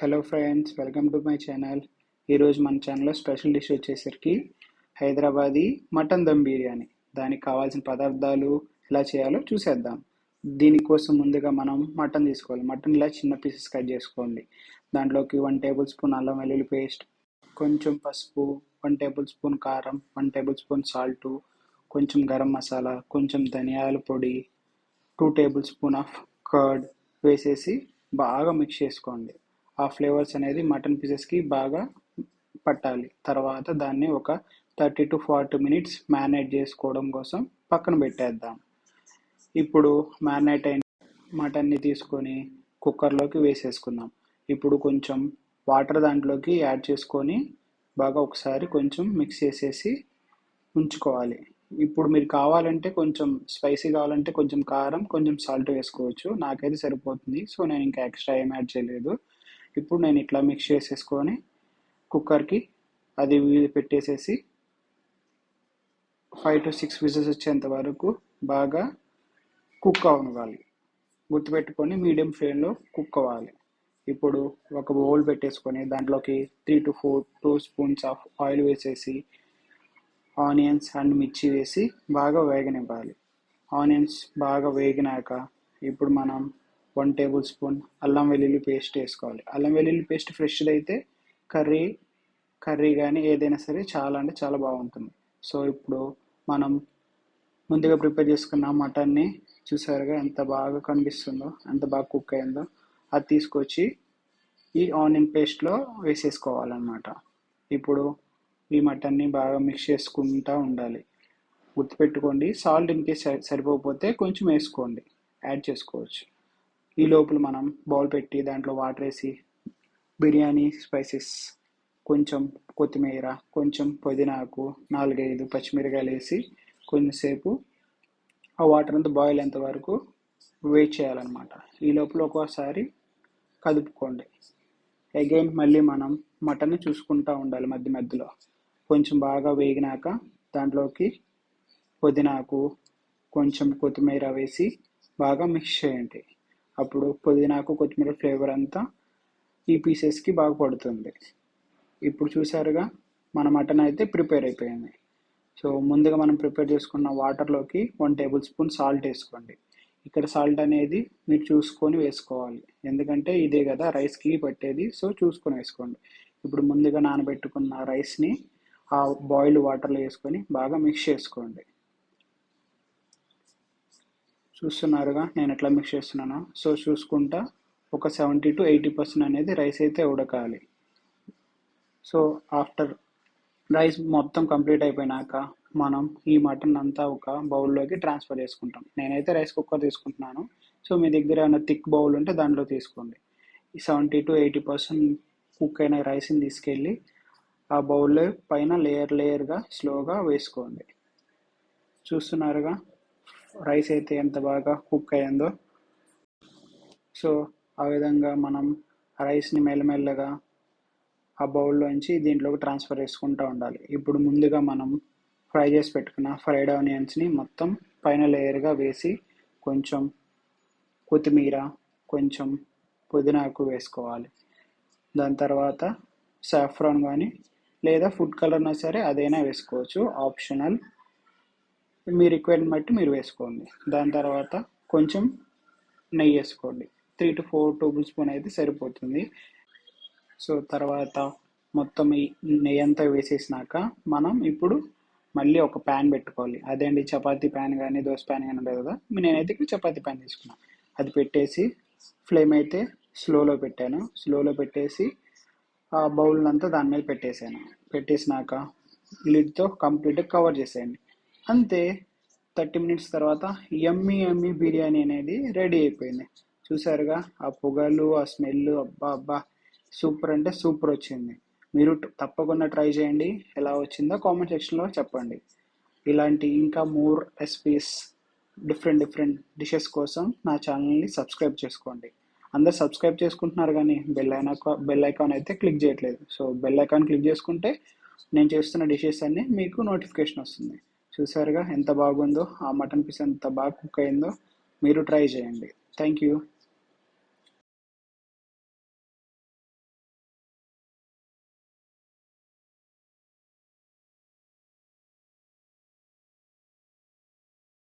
Hello friends welcome to my channel ఈరోజు మన ఛానల్లో స్పెషల్ డిష్ వచ్చేసరికి హైదరాబాదీ మటన్ దమ్ బిర్యానీ. దానికి కావాల్సిన పదార్థాలు ఎలా చేయాలో చూసేద్దాం. దీనికోసం ముందుగా మనం మటన్ తీసుకోవాలి. మటన్ ఇలా చిన్న పీసెస్ కట్ చేసుకోండి. దాంట్లోకి వన్ టేబుల్ స్పూన్ అల్లం వెల్లుల్లి పేస్ట్ కొంచెం పసుపు వన్ టేబుల్ స్పూన్ కారం వన్ టేబుల్ స్పూన్ సాల్ట్ కొంచెం గరం మసాలా కొంచెం ధనియాల పొడి two table spoon of curd వేసేసి బాగా మిక్స్ చేసుకోండి. ఆ ఫ్లేవర్స్ అనేది మటన్ పీసెస్కి బాగా పట్టాలి. తర్వాత దాన్ని ఒక thirty to forty minutes marinate చేసుకోవడం కోసం పక్కన పెట్టేద్దాం. ఇప్పుడు మ్యారినేట్ అయిన మటన్ని తీసుకొని కుక్కర్లోకి వేసేసుకుందాం. ఇప్పుడు కొంచెం వాటర్ దాంట్లోకి యాడ్ చేసుకొని బాగా ఒకసారి కొంచెం మిక్స్ చేసేసి ఉంచుకోవాలి. ఇప్పుడు మీరు కావాలంటే కొంచెం స్పైసీ కావాలంటే కొంచెం కారం కొంచెం సాల్ట్ వేసుకోవచ్చు. నాకైతే సరిపోతుంది. సో నేను ఇంకా ఎక్స్ట్రా ఏం యాడ్ చేయలేదు. ఇప్పుడు నేను ఇట్లా మిక్స్ చేసేసుకొని కుక్కర్కి అది పెట్టేసేసి ఫైవ్ టు సిక్స్ విజిల్స్ వచ్చేంత వరకు బాగా కుక్ అవ్వాలి గుర్తుపెట్టుకొని మీడియం ఫ్లేమ్లో కుక్ అవ్వాలి. ఇప్పుడు ఒక బౌల్ పెట్టేసుకొని దాంట్లోకి three to four two spoons of oil వేసేసి ఆనియన్స్ అండ్ మిర్చి వేసి బాగా వేగనివ్వాలి. ఆనియన్స్ బాగా వేగినాక ఇప్పుడు మనం వన్ టేబుల్ స్పూన్ అల్లం వెల్లుల్లి పేస్ట్ వేసుకోవాలి. అల్లం వెల్లుల్లి పేస్ట్ ఫ్రెష్ది అయితే కర్రీ కర్రీ కానీ ఏదైనా సరే చాలా అంటే చాలా బాగుంటుంది. సో ఇప్పుడు మనం ముందుగా ప్రిపేర్ చేసుకున్న మటన్ని చూసారుగా ఎంత బాగా కనిపిస్తుందో ఎంత బాగా కుక్ అయిందో. అది తీసుకొచ్చి ఈ ఆనియన్ పేస్ట్లో వేసేసుకోవాలన్నమాట. ఇప్పుడు ఈ మటన్ని బాగా మిక్స్ చేసుకుంటూ ఉండాలి. గుర్తుపెట్టుకోండి సాల్ట్ ఇన్ కేస్ సరిపోకపోతే కొంచెం వేసుకోండి. యాడ్ చేసుకోవచ్చు. ఈ లోపల మనం బౌల్ పెట్టి దాంట్లో వాటర్ వేసి బిర్యానీ స్పైసెస్ కొంచెం కొత్తిమీర కొంచెం పుదీనాకు నాలుగైదు పచ్చిమిరకాయలు వేసి కొంచెంసేపు ఆ వాటర్ అంతా బాయిల్ అయ్యేంత వరకు వెయిట్ చేయాలన్నమాట. ఈ లోపల ఒక్కోసారి కదుపుకోండి. అగైన్ మళ్ళీ మనం మటన్ చూసుకుంటూ ఉండాలి మధ్య మధ్యలో. కొంచెం బాగా వేగినాక దాంట్లోకి పుదీనాకు కొంచెం కొత్తిమీర వేసి బాగా మిక్స్ చేయండి. అప్పుడు పుదీనాకు కొత్తిమీర ఫ్లేవర్ అంతా ఈ పీసెస్కి బాగా పడుతుంది. ఇప్పుడు చూసారుగా మన మటన్ అయితే ప్రిపేర్ అయిపోయింది. సో ముందుగా మనం ప్రిపేర్ చేసుకున్న వాటర్లోకి వన్ టేబుల్ స్పూన్ సాల్ట్ వేసుకోండి. ఇక్కడ సాల్ట్ అనేది మీరు చూసుకొని వేసుకోవాలి. ఎందుకంటే ఇదే కదా రైస్కి పట్టేది. సో చూసుకొని వేసుకోండి. ఇప్పుడు ముందుగా నానబెట్టుకున్న రైస్ని ఆ బాయిల్డ్ వాటర్లో వేసుకొని బాగా మిక్స్ చేసుకోండి. చూస్తున్నారుగా నేను ఎట్లా మిక్స్ చేస్తున్నాను. సో చూసుకుంటా ఒక సెవెంటీ టు ఎయిటీ పర్సెంట్ అనేది రైస్ అయితే ఉడకాలి. సో ఆఫ్టర్ రైస్ మొత్తం కంప్లీట్ అయిపోయినాక మనం ఈ మటన్ అంతా ఒక బౌల్లోకి ట్రాన్స్ఫర్ చేసుకుంటాం. నేనైతే రైస్ కుక్కర్ తీసుకుంటున్నాను. సో మీ దగ్గర ఏమైనా థిక్ బౌల్ ఉంటే దాంట్లో తీసుకోండి. ఈ seventy to eighty percent cook అయిన రైస్ని తీసుకెళ్ళి ఆ బౌల్ పైన లేయర్ లేయర్గా స్లోగా వేసుకోండి. చూస్తున్నారుగా? రైస్ అయితే ఎంత బాగా కుక్ అయ్యిందో. సో ఆ విధంగా మనం రైస్ని మెల్లమెల్లగా ఆ బౌల్లోంచి దీంట్లోకి ట్రాన్స్ఫర్ చేసుకుంటూ ఉండాలి. ఇప్పుడు ముందుగా మనం ఫ్రై చేసి పెట్టుకున్న ఫ్రైడ్ ఆనియన్స్ని మొత్తం పైన లేయర్గా వేసి కొంచెం కొత్తిమీర కొంచెం పుదీనాకు వేసుకోవాలి. దాని తర్వాత సాఫ్రాన్ కానీ లేదా ఫుడ్ కలర్నా సరే అదైనా వేసుకోవచ్చు. ఆప్షనల్ మీ రిక్వైర్మెంట్ బట్టి మీరు వేసుకోండి. దాని తర్వాత కొంచెం నెయ్యి వేసుకోండి. Three to four table spoon అయితే సరిపోతుంది. సో తర్వాత మొత్తం ఈ నెయ్యి అంతా వేసేసినాక మనం ఇప్పుడు మళ్ళీ ఒక ప్యాన్ పెట్టుకోవాలి. అదే అండి చపాతీ ప్యాన్ కానీ దోశ ప్యాన్ కానీ ఉండదు కదా? నేనైతే ఇక్కడ చపాతి ప్యాన్ తీసుకున్నాను అది పెట్టేసి ఫ్లేమ్ అయితే స్లోలో పెట్టాను. స్లోలో పెట్టేసి ఆ బౌల్ అంతా దాని మీద పెట్టేసాను. పెట్టేసినాక లిడ్తో కంప్లీట్గా కవర్ చేసేయండి. అంతే. థర్టీ మినిట్స్ తర్వాత ఎమ్మి ఎమ్మి బిర్యానీ అనేది రెడీ అయిపోయింది. చూసారుగా? ఆ పొగలు ఆ స్మెల్ అబ్బా అబ్బా. సూపర్ అంటే సూపర్ వచ్చింది. మీరు తప్పకుండా ట్రై చేయండి. ఎలా వచ్చిందో కామెంట్ సెక్షన్లో చెప్పండి. ఇలాంటి ఇంకా more recipes different different dishes కోసం నా ఛానల్ని సబ్స్క్రైబ్ చేసుకోండి. అందరు సబ్స్క్రైబ్ చేసుకుంటున్నారు కానీ బెల్ ఐనా బెల్ ఐకాన్ అయితే క్లిక్ చేయట్లేదు. సో బెల్ ఐకాన్ క్లిక్ చేసుకుంటే నేను చేస్తున్న డిషెస్ అన్నీ మీకు నోటిఫికేషన్ వస్తుంది. చూసారుగా ఎంత బాగుందో ఆ మటన్ పీస్ ఎంత బాగా కుక్ అయిందో మీరు ట్రై చేయండి. Thank you